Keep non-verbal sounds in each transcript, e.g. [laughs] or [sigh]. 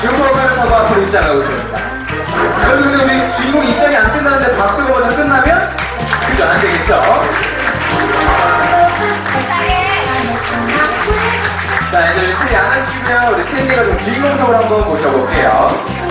슈퍼맨을 타고 앞으로 입장하고 있습니다. 그런데 근데 우리 주인공 입장이 안 끝나는데 박수가 먼저 끝나면 그죠 안 되겠죠? 자 이제 우리 체리 안 하시면 우리 체리가 좀 주인공석으로 한번 모셔볼게요.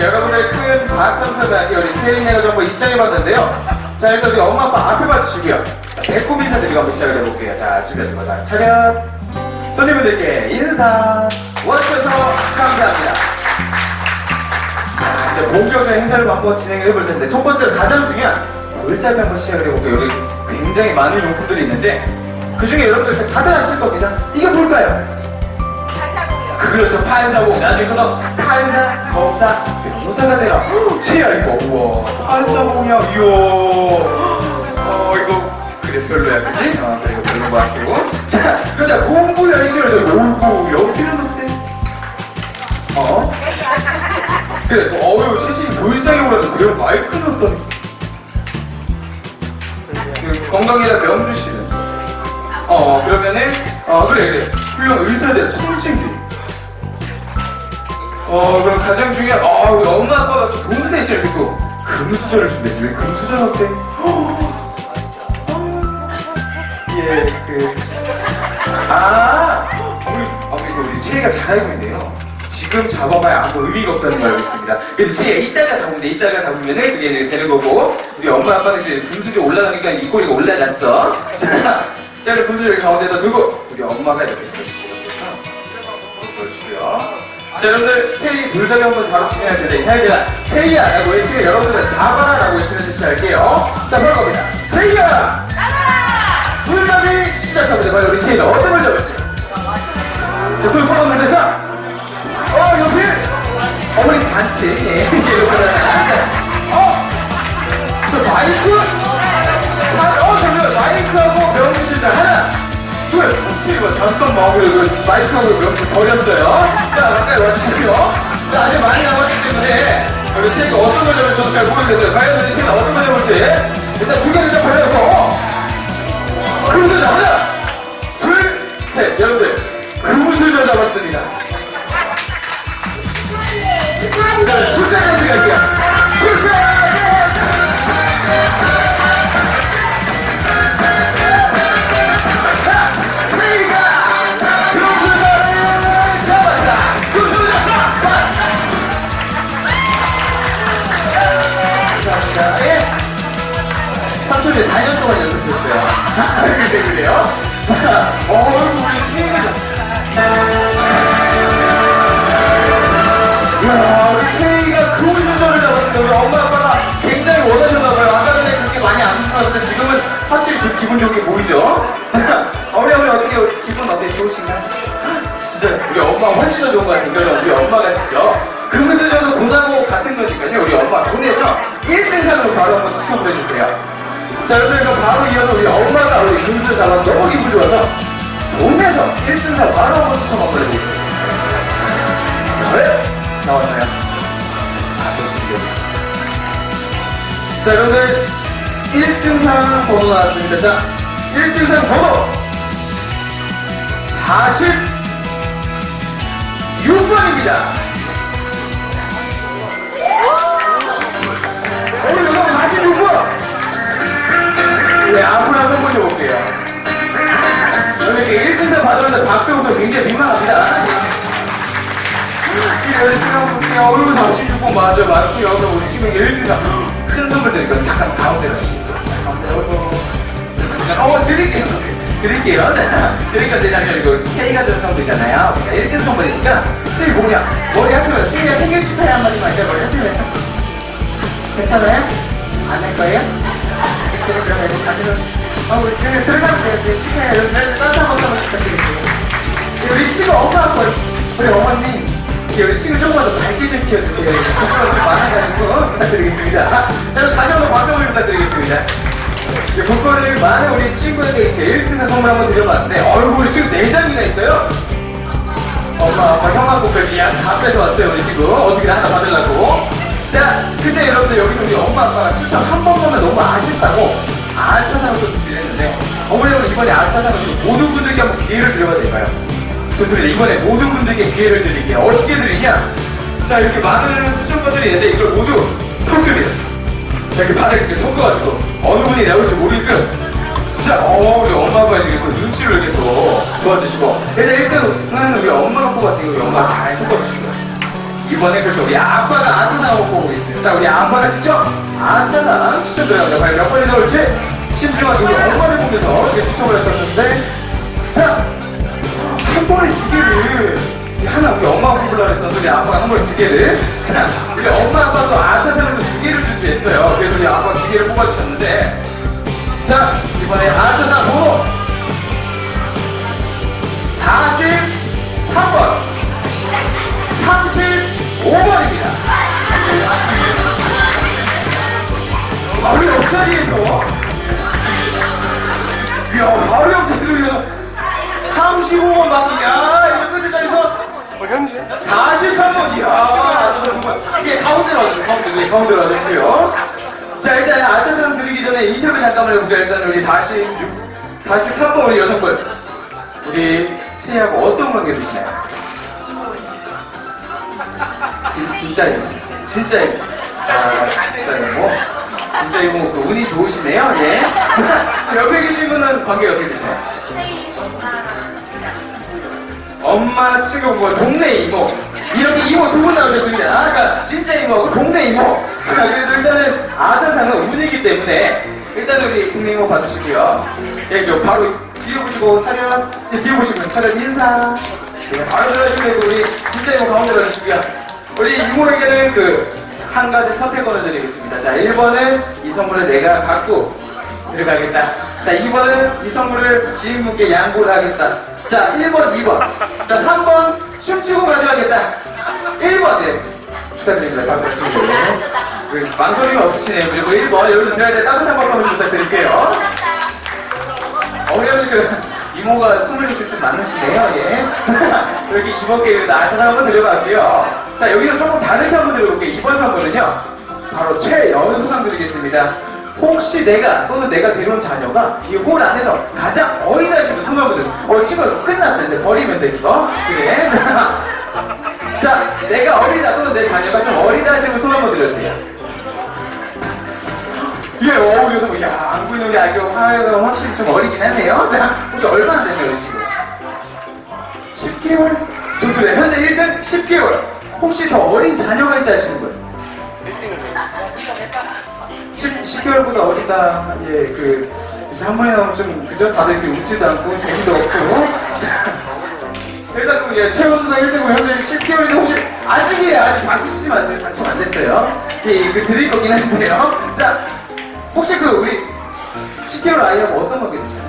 여러분들 큰 함께 우리 체리네가 정보 입장해봤는데요. 자 일단 우리 엄마 아빠 앞에 봐주시고요. 자, 배꼽 인사드리고 한번 시작을 해볼게요. 자 준비하시고 차렷 손님분들께 인사 원쳐서 감사합니다. 자, 이제 본격적인 행사를 한번 진행을 해볼 텐데 첫 번째로 가장 중요한 골잡이 한번 시작을 해볼게요. 여기 굉장히 많은 용품들이 있는데 그 중에 여러분들 다들 아실 겁니다. 이게 뭘까요? 그렇죠 판사봉 나중에 그래서 판사 검사 변호사가 되라 치야 이거. 우와. 판사봉이야 이야. 어 이거 그래 별로야 그치? 어 이거 별로 마시고. 자 그러자. 공부 열심히 해서 놀고 여기는 어때? 어? 그래 또 어휴 최신이 돌상에 오라도 그래 마이크는 어떤? 그 건강이라 명주 씨는. 어 그러면은 어 그래 그래. 훌륭한 의사들 청칭기 어 그럼 가장 중요한 어 우리 엄마 아빠가 또 돈 대신 이렇게 또 금수저를 준비했어요 왜 금수저 어때? [gasps] 예 그 아 우리 아 이거 우리 채이가 잘 알고 있네요. 지금 잡아봐야 아무 의미가 없다는 걸 알고 있습니다. 그래서 지혜 이따가 잡으면 돼 이따가 잡으면은 그게 되는 거고 우리 엄마 아빠는 이제 금수저 올라가니까 이 꼬리가 올라갔어. [laughs] 자, 자 이제 금수저 를 가운데다 두고 우리 엄마가 이렇게 있어요. 보여주고요 자 여러분들 체이 불자리 한번 바로 진행할 텐데 사회자가 체이야 라고 외치면 여러분들은 잡아라 라고 외치면서 시작할게요. 자 바로 갑니다. 체이야! 잡아라! 불자리 시작합니다. 과연 우리 체이는 어떤 걸 잡을지. 자 손 뻗었는데 자! 어, 옆에! 어머니 단체. 예 이렇게 어? 저 마이크! 아, 어 잠시만 마이크하고 명수 자 하나 둘, 치고 잠깐만 그리고 마이크하고 명수 버렸어요. 자, 주시고요. 자, 아직 많이 남았기 때문에 우리 체이가 어떤 걸 잡을지 저도 잘 모르겠어요. 과연 우리 체이가 어떤 걸 잡을지 일단 두 개를 잡아놓고 금수저 하나, 둘, 좀 기분 좋게 보이죠? [laughs] 자, 우리 어머니 어떻게, 기분 어때? 좋으신가요? 진짜 우리 엄마 훨씬 더 좋은 것 같은데요. 우리 엄마가 직접 금수저도 돈하고 같은 거니까요. 우리 엄마 돈에서 1등상으로 바로 한번 추첨을 해주세요. 자, 여러분 그럼 바로 이어서 우리 엄마가 우리 금수저 잡아 너무 기분 좋아서 돈에서 1등상 바로 한번 추첨 한번 해보겠습니다. 네? 나왔나요? 자, 좋습니다. 자, 여러분들 1등상 번호 나왔습니다. 자, 1등상 번호 46번입니다. 우리 여러분 46번! 네, 앞으로 한번 보셔볼게요. 이렇게 1등상 받으면서 박수 웃어 굉장히 민망합니다. 이런 시간 볼게요. 얼굴 46번 맞아요. 맞고요. 그럼 우리 지금 1등상 큰 선물 드니까 잠깐 가운데 가주시겠어요? 어, 드릴게요. 드릴게요. 자, 드릴게요. 대장님, 이거 K가 준 선물이잖아요. 그러니까 이렇게 선물이니까, 수이 뭐냐? 머리 하트로, 수이가 생일 축하해 한마디만 해요. 머리 하트로 해서. 괜찮아요? 안 할 거예요? 그래, 그러면 이제 다시는, 어, 우리 들, 들어가면 돼요. 네, 축하해. 여러분, 따뜻한 박수 한번 부탁드릴게요. 네, 우리 친구 엄마 아빠, 우리 어머님, 우리 친구 조금만 더 밝게 좀 키워주세요. 부끄러움 좀 많아가지고 부탁드리겠습니다. 자, 그럼 다시 한번 박수 한번 부탁드리겠습니다. 네, 볼거리를 많은 우리 친구에게 이렇게 1등상 선물 한번 드려봤는데 얼굴이 지금 4장이나 있어요 엄마 아빠 형 아빠 그냥 다 뺏어왔어요 우리 친구 어떻게 하나 받으려고 자 근데 여러분들 여기서 우리 엄마 아빠가 추천 한 번 보면 너무 아쉽다고 아차상을 또 준비를 했는데 어머니는 이번에 아차상을 또 모든 분들께 한번 기회를 드려봐도 될까요? 좋습니다 이번에 모든 분들께 기회를 드릴게요. 어떻게 드리냐? 자 이렇게 많은 추천권들이 있는데 이걸 모두 섞습니다 자, 이렇게 바닥에 이렇게 섞어가지고 어느 분이 나올지 모르게끔 자, 어, 우리 엄마 아빠 이렇게 또 눈치를 이렇게 또 도와주시고. 일단 1등은 우리 엄마가 뽑았으니까 우리 엄마가 잘 섞어주시고요. 이번에 그렇죠 우리 아빠가 아차상을 뽑아보겠습니다. 자, 우리 아빠가 직접 아차상 추천드려요 과연 몇 번이 나올지. 신중하게 우리 엄마를 보면서 이렇게 자, 한 번에 두 개를 하나 우리 엄마가 뽑으려고 했었는데 우리 아빠가 한 번에 두 개를. 자 우리 엄마 아빠도 아차상을 두 개를 준비했어요. 그래서 우리 아빠가 두 개를 뽑아주셨는데. 자 이번에 아차상 번호 43번. 35번입니다. 바로 옆자리에서 이야 바로 옆자리에서 35번 바뀌냐 이거 끝에 자리에서 43번 이야. 이게 가운데로 와주세요. 가운데 네, 가운데로 와주세요. 자 일단 아차상 드리기 전에 인터뷰 잠깐만 해볼게요. 일단 우리 46 43번 우리 여성분. 우리 최희하고 어떤 관계 되시나요? 진, 진짜 이거 진짜 이거 아 진짜 이거 진짜 이거 그 운이 좋으시네요. 예. 자, 옆에 계신 분은 관계가 어떻게 되시나요? 엄마 친구 뭐 동네 이모 이렇게 이모 두 분 나오셨습니다. 아, 그러니까 진짜 이모하고 동네 이모. 자 그래도 일단은 아사상은 운이기 때문에 일단 우리 동네 이모 받으시고요. 예, 요 바로 뒤로 보시고 차렷, 예, 뒤로 보시고 차렷 인사. 예, 바로 들어가시면 되고 우리 진짜 이모 가운데로 해주시고요. 우리 이모에게는 그 한 가지 선택권을 드리겠습니다. 자 1번은 이 선물을 내가 갖고 들어가겠다. 자, 2번은 이 선물을 지인분께 양보를 하겠다. 자, 1번, 2번. 자, 3번, 춤추고 가져가겠다. 1번, 네. 축하드립니다. 박수 주시고요. 그, 망설임이 없으시네요. 그리고 1번, 여러분 될 따뜻한 박수 한번 부탁드릴게요. 어머니, 그, 이모가 26줄 좀 많으시네요, 예. 여기 이모께 나차상 한번 드려봤고요. 자, 여기서 조금 다르게 한번 드려볼게요. 이번 선물은요, 바로 최연수상 드리겠습니다. 혹시 내가 또는 내가 데려온 자녀가 이 홀 안에서 가장 어리다시면 손해보세요. 어, 친구 끝났어. 이제 버리면 돼, 이거. 그래. [laughs] 자, 내가 어리다 또는 내 자녀가 좀 어리다 하시면 손 한번 들어주세요. 예, 어, 그래서 뭐, 야, 안 보이는 우리 화가 확실히 좀 어리긴 하네요. 자, 혹시 얼마나 되세요, 친구? 10개월? 좋습니다. 현재 1등 10개월. 혹시 더 어린 자녀가 있다 하시는 분? 10, 10개월보다 어리다. 예, 그, 한 번에 나오면 좀, 그죠? 다들 이렇게 웃지도 않고, 재미도 없고. 자, [laughs] 일단, 그, 예, 최우수상 1등으로 현재 10개월인데 혹시, 아직이에요. 아직 박수 치지 마세요. 당첨 안 됐어요. 예, 그, 드릴 거긴 한데요. 자, 혹시 그, 우리, 10개월 아이하고 어떤 관계 되시나요?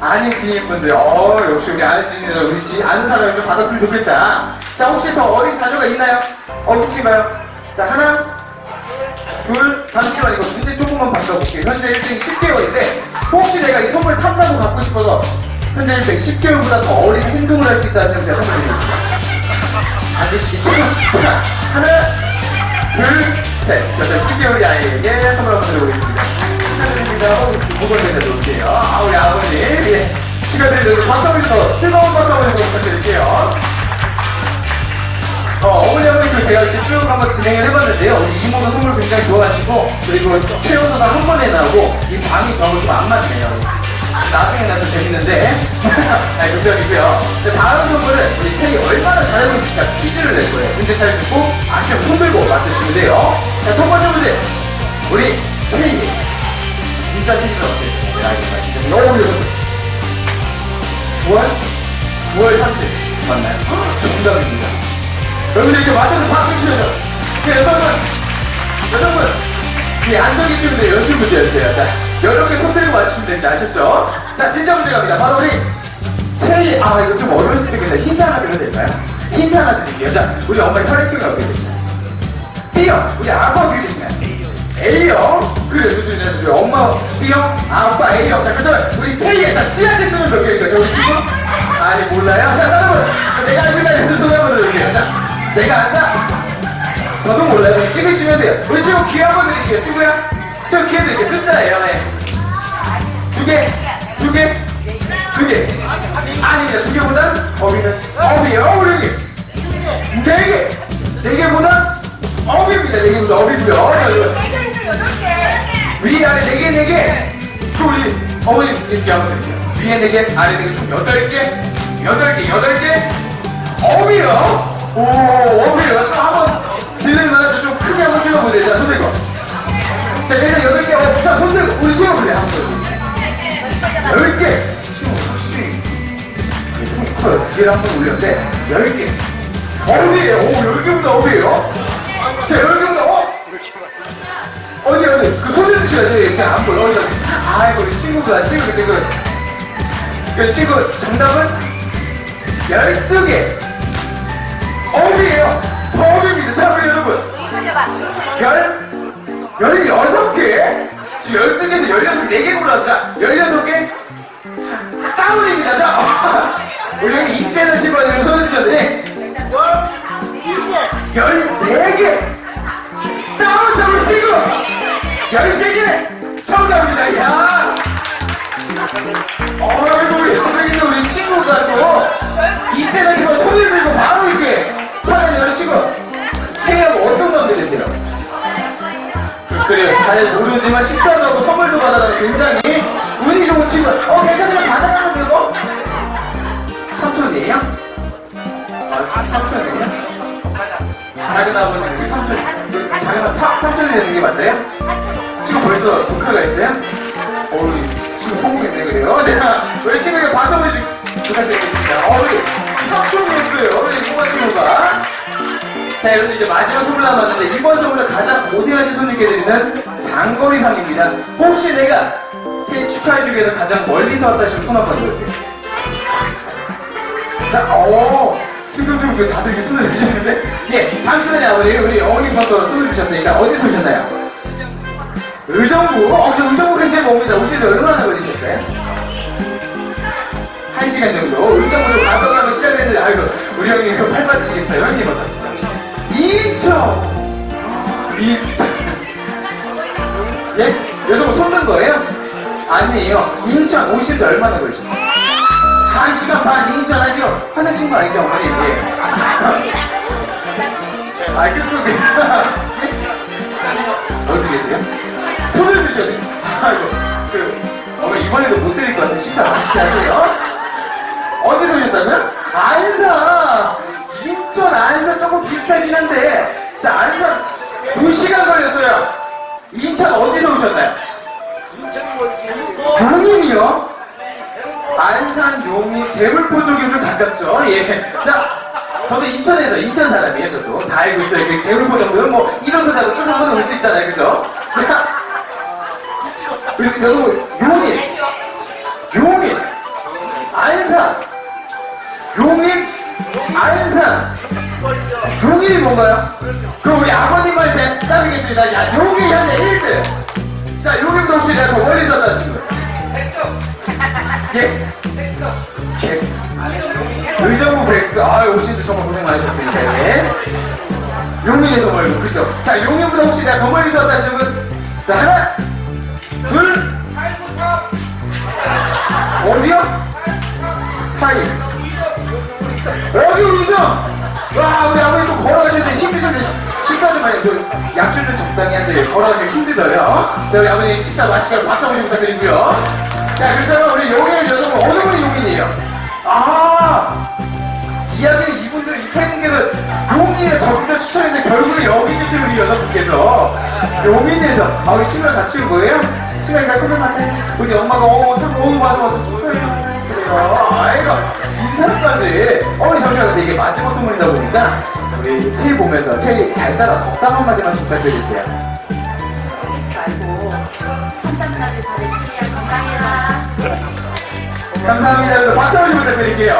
아닌 지인분들, 어, 역시 우리 아는 지인이라 우리 지, 아는 사람을 좀 받았으면 좋겠다. 자, 혹시 더 어린 자녀가 있나요? 없으신가요? 자, 하나, 둘, 잠시만 이거 문제 조금만 바꿔볼게요. 현재 1등 10개월인데, 혹시 내가 이 선물 탐나고 갖고 싶어서, 현재 1등 10개월보다 더 어린 행동을 할 수 있다 하시면 제가 선물 드리겠습니다. 안 되시겠죠? 자, 하나, 둘, 셋. 여자 10개월이 아이에게 선물 한번 드려보겠습니다. 축하드립니다. 어, 무거운 데다 놓을게요. 아, 우리 아버님. 예. 축하드립니다. 박수 한번 더, 뜨거운 박수 한번 더 부탁드릴게요. 어, 어머니 어머니 그 제가 이렇게 쭉 한번 진행을 해봤는데요. 우리 이모는 선물 굉장히 좋아하시고 그리고 최연소가 한 번에 나오고 이 방이 저하고 좀 안 맞네요. 나중에 나서 재밌는데 아니 농담이고요. 자, 다음 선물은 우리 채이 얼마나 잘하고 있는지 제가 퀴즈를 낼 거예요. 문제 잘 듣고 아시면 손 들고 맞추시면 돼요. 자, 첫 번째 문제 우리 채이 진짜 생일은 어떻게 되는지 알겠다. 진짜 너무 어려워. 9월? 9월 30일 맞나요? [gasps] 정답입니다. 여러분들 이렇게 맞춰서 박수 치셔죠. 그 여성분, 여성분, 이 계시면 돼요. 연습 문제였어요. 자, 여러 개손 들고 맞추시면 되는지 아셨죠? 자, 진짜 문제 갑니다. 바로 우리 체리, 아, 이거 좀 어려울 수도 있겠네. 힌트 하나 드려도 될까요? 힌트 하나 드릴게요. 자, 우리 엄마의 혈액형이 어떻게 되시나요? B형, 우리 아빠 어떻게 되시나요? A형, 그래, 무슨 일 우리 엄마 B형, 아빠 A형. 자, 그다음에 우리 체리의 자, 치약에 쓰는 몇 개일까요? 저 우리 친구? 아니, 몰라요? 자, 여러분, 내가 알고 있다, 여러분 손 한번 들어볼게요. 자, 내가 안다? 저도 몰라요. 그냥 찍으시면 돼요. 우리 친구 기회 한 번 드릴게요. 친구야. 친구 기회 드릴게요. 숫자예요. 네. 두 개, 두 개, 두 개. 아닙니다. 두 개보다 어비는 어비요. 우리 여기. 네 개. 네 개보다 어비입니다. 네 개보다 어비고요. 위에 아래 네 개, 네 개. 또 우리 어머니 이렇게 한번 드릴게요. 위에 네 개, 아래 네 개, 총 여덟 개, 여덟 개, 여덟 개. 어비요. 오, 어비요. 자, 한번 지는 만한 좀 크게 한번 찍어보세요. 자, 손 들고. 자, 일단 여덟 개. 어, 자, 손 들고. 우리 찍어보세요. 한 번. 열 개. 커요. 두 개를 한번 올렸는데 열 개. 어비예요. 오, 열 개보다 어비예요. 자, 열 개보다 어. 어디 어디 그 손을 드셔야지 제가 안 보여 어디서 아이고 우리 친구가 친구 근데 그, 그 친구 정답은 12개 어비예요. 어비입니다. 자 우리 여러분. 열 16개. 지금 12개에서 16개 4개 골라서 자 16개. 다운입니다. 자 [laughs] 우리 여기 이때는 친구들 손을 드셨는데 14개. 다운 잡을 친구 13개. 정답입니다. 야. 어이 잘 모르지만 식사도 하고 선물도 받아서 굉장히 운이 좋은 친구 어 괜찮으면 받아가면 되고 삼촌이에요? 아 삼촌이에요? 작은 아버지 우리 삼촌 우리 작은 아버지 삼- 삼촌이 되는 게 맞아요? 지금 벌써 조카가 있어요? 어 친구 성공했네 그래요 [laughs] 자 우리 친구에게 박수 한번 주 부탁드리겠습니다 어 우리 삼촌이었어요 우리 이번 친구가 자 여러분 이제 마지막 선물 남았는데 이번 선물은 가장 고생하신 손님께 드리는 장거리상입니다 혹시 내가 새해 축하해주기 위해서 가장 멀리서 왔다 싶으면 손 한번 들어주세요 자, 어, 승금승금 다들 이렇게 손을 드시는데, 예, 잠시만요, 우리, 우리 벌써 손을 드셨으니까, 어디서 오셨나요? 의정부? 어, 저 의정부 굉장히 멉니다. 오시는데 얼마나 걸리셨어요? 한 시간 정도. 의정부로 가져가고 시작했는데, 아이고, 우리 형님 이거 팔 빠지시겠어요? 형님 어떤? 2천! 2천. 예? 요즘 손든 거예요? 아니에요. 인천 오시는데 얼마나 걸리셨어요? 한 시간 반, 인천 한 시간. 화내신 거 아니죠, 어머니? 예. 아, 끝속에. 어디 계세요? 손을 드셔야 돼요. 아이고, 그, 어머니 이번에도 못 드릴 것 같은데 식사 맛있게 하세요. 어디서 오셨다고요? 안산! 인천 안산 조금 비슷하긴 한데, 자, 안산 두 시간 걸렸어요. 인천 어디서 오셨나요? 용인이요? 안산, 용인, 제물포 쪽이 좀 가깝죠? 예. 자, 저도 인천에서, 인천 사람이에요, 저도. 다 알고 있어요. 그 제물포 정도는 뭐, 일어서다가 쭉 한번 올수 있잖아요, 그죠? 자, 그래서 여러분, 용인, 용인, 안산, 용인, 안산, 용인이 뭔가요? 그럼 우리 아버님 말 제가 따르겠습니다. 야, 용인 현재 1등. 자, 용인도 혹시 내가 더 멀리 섰다 지금. 예? 예. 의정부 백스. 아, 오시는데 정말 고생 많으셨습니다. 예. 용인에서 멀고, 그죠? 자, 용인보다 혹시 내가 더 멀리 섰다 분? 자, 하나, 둘, 어디요? 사이. 여기 우리죠? 와, 우리 아버님 또 걸어가시는데 힘드신데 식사 좀 많이, 그 약줄 좀 적당히 하세요. 걸어가시기 힘들어요. 자, 우리 아버님 식사 하고 박수 한번 부탁드리고요. 자, 그렇다면 우리 용인 여성분, 어느 분이 용인이에요? 아, 이야기는 이분들, 이세 분께서 용인에 적극적 추천했는데 결국에 여기 계신 우리 여성분께서 용인에서, 아, 우리 친구랑 같이 온 거예요? 시간이가 끝났네. 우리 엄마가 어, 참, 어, 맞아, 맞아, 축하해요. 그래요. 아이고, 인사까지. 어머니 잠시만, 근데 이게 마지막 선물이다 보니까 우리 책 보면서 책잘 짜라 덕담 한마디만 좀 부탁드릴게요. 말고 한잔까지 바르지 건강해라. 감사합니다. 여러분 박수 한번 부탁드릴게요.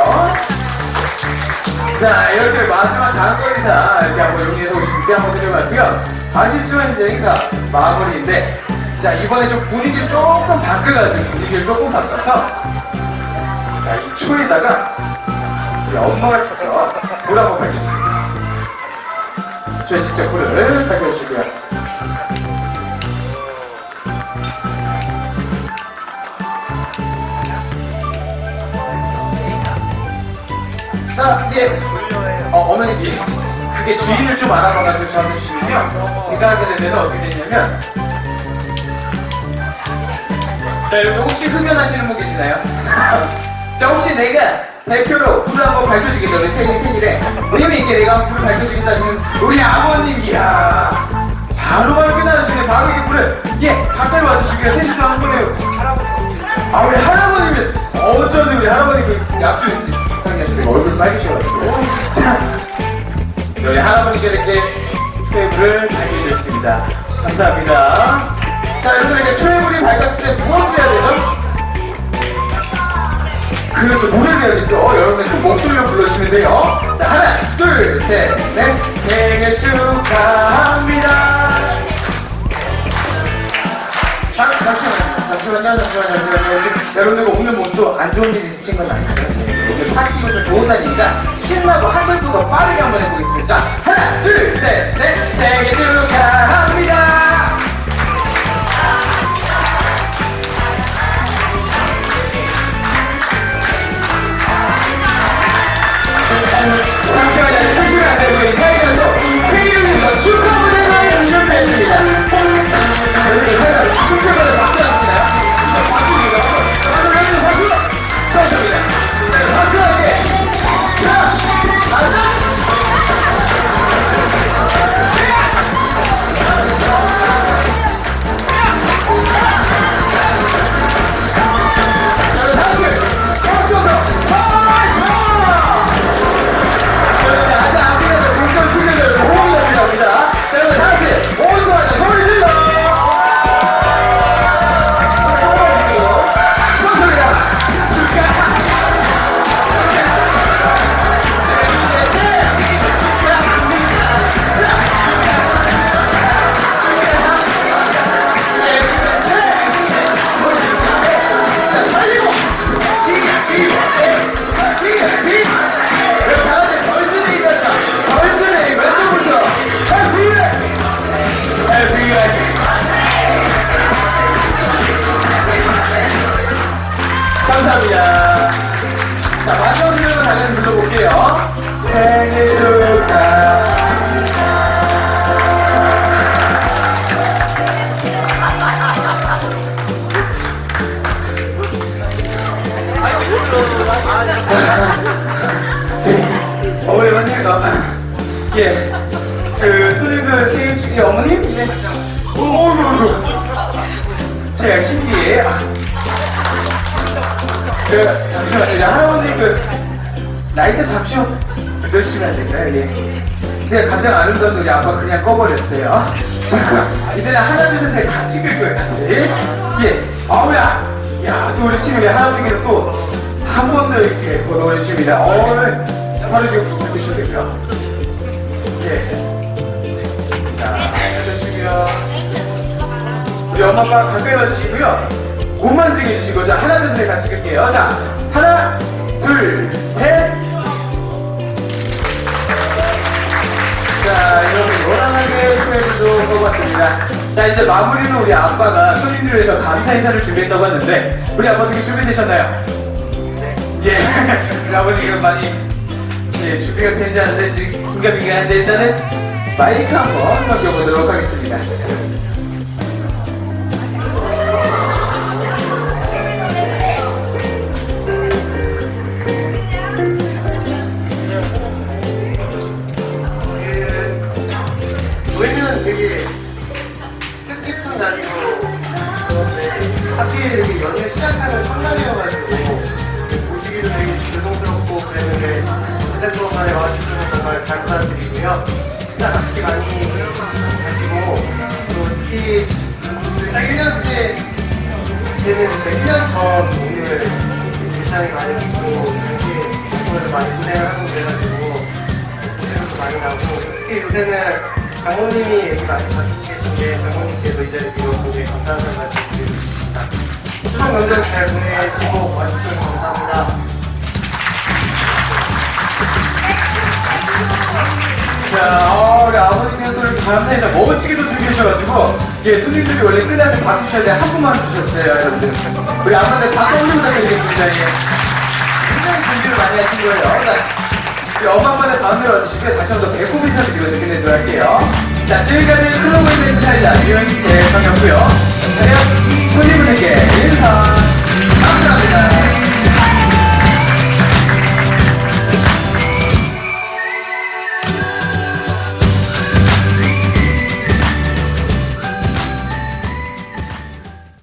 자, 이렇게 마지막 장거 인사 이렇게 한번 용리해서 오신 때 한번 드려봤고요. 40주년 이제 행사 마무리인데, 자, 이번에 좀 분위기를 조금 바꿔가지고 분위기를 조금 바꿔서, 자, 이 초에다가 우리 엄마가 직접 불 한번 밝혀주세요. 초에 직접 불을 밝혀주시고요. 자, 이게 어, 어머니 이 그게 주인을 좀 알아봐가지고 저한테 주시면요. 제가 하게 되면 어떻게 되냐면 자, 여러분 혹시 흡연하시는 분 계시나요? [laughs] 자, 혹시 내가 대표로 불을 한번 밝혀주겠다. 우리 생일 생일에 왜냐면 이게 내가 불을 밝혀주겠다 하시는 우리 아버님이야. 바로 밝혀나시네. 바로 이게 불을 예 가까이 와주시고요. 셋이서 한번 해요. 아 우리 할아버님은 어쩌네 우리 할아버님 그 약주 상하시는 얼굴 빨개셔가지고 자 우리 할아버지께 이렇게 초회불을 밝혀주셨습니다 감사합니다 자 여러분에게 초회불이 밝았을 때 무엇을 해야 되죠? 그렇죠 노래를 해야겠죠 어, 여러분들 큰 목소리로 불러주시면 돼요 자 하나 둘 셋 넷 생일 축하합니다 잠, 잠시만요. 잠시만요. 잠시만요. 잠시만요. 여러분들 오늘 뭐또 안 좋은 일 있으신 건 아니죠? 오늘 파티가 좀 좋은 날이니까 신나고 한 발도 더 빠르게 한번 해보겠습니다. 자, 하나, 둘, 셋, 넷. 생일 축하합니다. 어머니님, 어, 예, 그 손님들 생일 축하 어머님, 예, 어머니, 제가 신기해. 아, 그 잠시만요, 할아버님 그 라이트 잠시만 넣으시면 안 될까요? 예. 그냥 가장 아름다운 우리 아빠 그냥 꺼버렸어요. 이제는 하나 둘셋 같이 끌 거예요, 같이. 예, 아우야, 야, 또 우리 친구 우리 할아버지께서 또 한 번 더 이렇게 보내주십니다. 오늘 바로 지금 보시면 되고요. 예. 자, 해주시고요. 우리 엄마 아빠 가까이 와주시고요. 몸만 즐겨주시고 자 하나 둘 셋 같이 끌게요. 자 하나 둘 셋. 자 여러분 원활하게 수행도 뽑았습니다. 자 이제 마무리는 우리 아빠가 손님들을 위해서 감사 인사를 준비했다고 하는데 우리 아빠 어떻게 준비되셨나요? 예, [laughs] 우리 아버님 많이 예, 준비가 되지 않는데 긴가민가한데 일단은 마이크 한번 넘겨보도록 하겠습니다. 감사드리고요. 식사 맛있게 많이 하시고 또 특히 딱 1년째 되는 1년 전 오늘 일상이 많이 있고 이렇게 친구들 많이 고생을 하고 그래가지고 고생도 많이 나고 특히 요새는 장모님이 여기 많이 계신데 장모님께도 이 자리에 빌어보게 감사하다는 말씀 드리겠습니다. 추석 명절 잘 보내시고 와주셔서 감사합니다. 자, 어, 우리 아버님께서 또 이렇게 감사해서 먹어치기도 준비하셔가지고, 예, 손님들이 원래 끝날 때 박수 쳐야 돼. 한 분만 주셨어요, 여러분들. 우리 아버한테 다 떠올리고 부탁드리겠습니다, 예. 굉장히 준비를 많이 하신 거예요. 자, 우리 엄마만의 다음으로 와주시고요. 다시 한 번 더 배꼽 인사드리면서 끝내도록 할게요. 자, 지금까지 클로버 이벤트 사이다, 유영희 제 정이었고요. 안녕.